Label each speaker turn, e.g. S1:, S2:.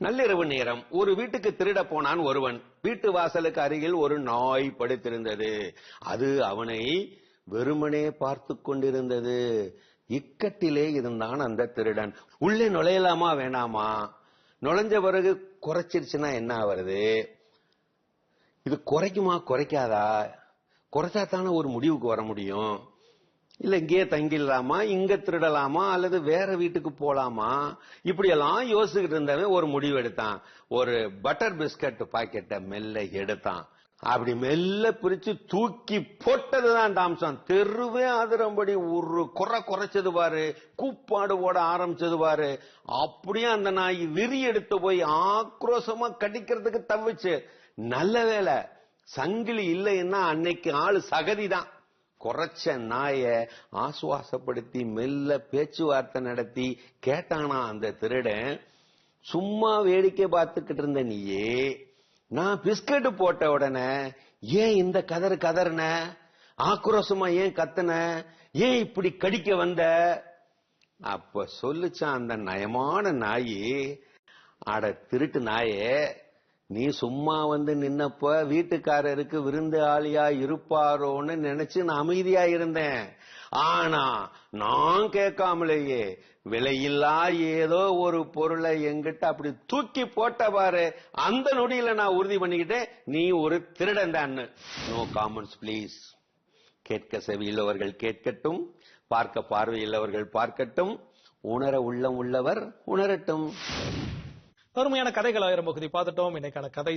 S1: நள்ளிரவு நேரம். ஒரு வீட்டுக்கு திருட போனான் ஒருவன். வீட்டு வாசலுக்கு அருகில் ஒரு நாய் படுத்திருந்தது. அது அவனை வெறுமனே பார்த்து கொண்டிருந்தது. இக்கட்டிலே இருந்தான் அந்த திருடன். உள்ளே நுழையலாமா வேணாமா? நுழைஞ்ச பிறகு குறைச்சிருச்சுன்னா என்ன ஆவறது? இது குறைக்குமா குறைக்காதா? குறைச்சா தானே ஒரு முடிவுக்கு வர முடியும். இல்ல இங்கேயே தங்கிடலாமா? இங்க திருடலாமா? அல்லது வேற வீட்டுக்கு போலாமா? இப்படி எல்லாம் யோசிச்சுக்கிட்டு இருந்தவன் ஒரு முடிவு எடுத்தான். ஒரு பட்டர் பிஸ்கட் பாக்கெட்டை மெல்ல எடுத்தான். அப்படி மெல்ல பிரிச்சு தூக்கி போட்டதுதான் டாம்சன் தெருவே அதிரம்படி ஒரு குறை குறைச்சது பாரு. கூப்பாடு ஓட ஆரம்பிச்சது பாரு. அப்படியே அந்த நாய் விரி எடுத்து போய் ஆக்ரோஷமா கடிக்கிறதுக்கு தவிச்சு. நல்ல வேலை சங்கிலி இல்லைன்னா அன்னைக்கு ஆளு சகதிதான். குறைச்ச நாய ஆசுவாசப்படுத்தி மெல்ல பேச்சுவார்த்தை நடத்தி கேட்டானா அந்த திருடன் சும்மா வேடிக்கை பார்த்துக்கிட்டு இருந்த நீயே நான் பிஸ்கட் போட்ட உடனே ஏன் இந்த கதறு கதறுன? ஆக்ரோஷமா ஏன் கத்தன? ஏன் இப்படி கடிக்க வந்த? அப்ப சொல்லுச்சான் அந்த நயமான நாயி அட திருட்டு நாயே நீ சும்மா வந்து நின்னப்ப வீட்டுக்காரருக்கு விருந்து ஆளியா இருப்பாரோன்னு நினைச்சு நான் அமைதியா இருந்தேன். ஆனா நான் கேட்காமலேயே விலையில்லா ஏதோ ஒரு பொருளை எங்கிட்ட அப்படி தூக்கி போட்ட பாரு அந்த நொடியில நான் உறுதி பண்ணிக்கிட்டேன். நீ ஒரு திருடன் தான் நோ காமெண்ட்ஸ் ப்ளீஸ் கேட்க செவியுள்ளவர்கள் கேட்கட்டும். பார்க்க பார்வையுள்ளவர்கள் பார்க்கட்டும். உணர உள்ளம் உள்ளவர் உணரட்டும்.
S2: அருமையான கதைகள் ஆயிரம் பகுதி. பார்த்துட்டோம். இன்னைக்கான கதை